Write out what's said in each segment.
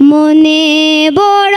মনে বড়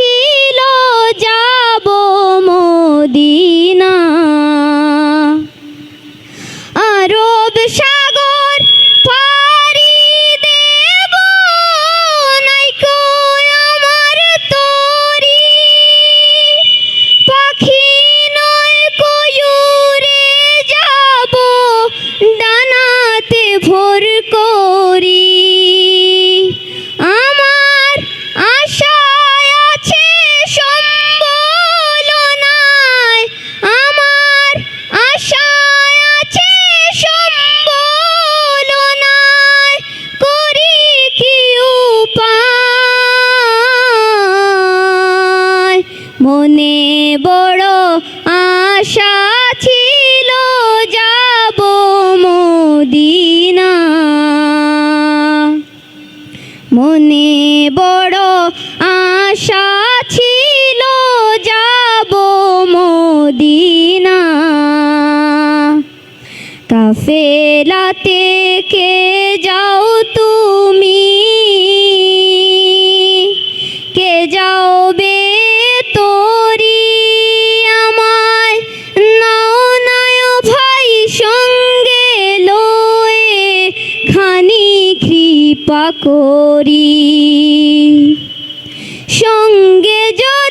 মনে বড় আশা ছিল যাব মদিনা। কাফেলাতে কে যা করি। সঙ্গে যদি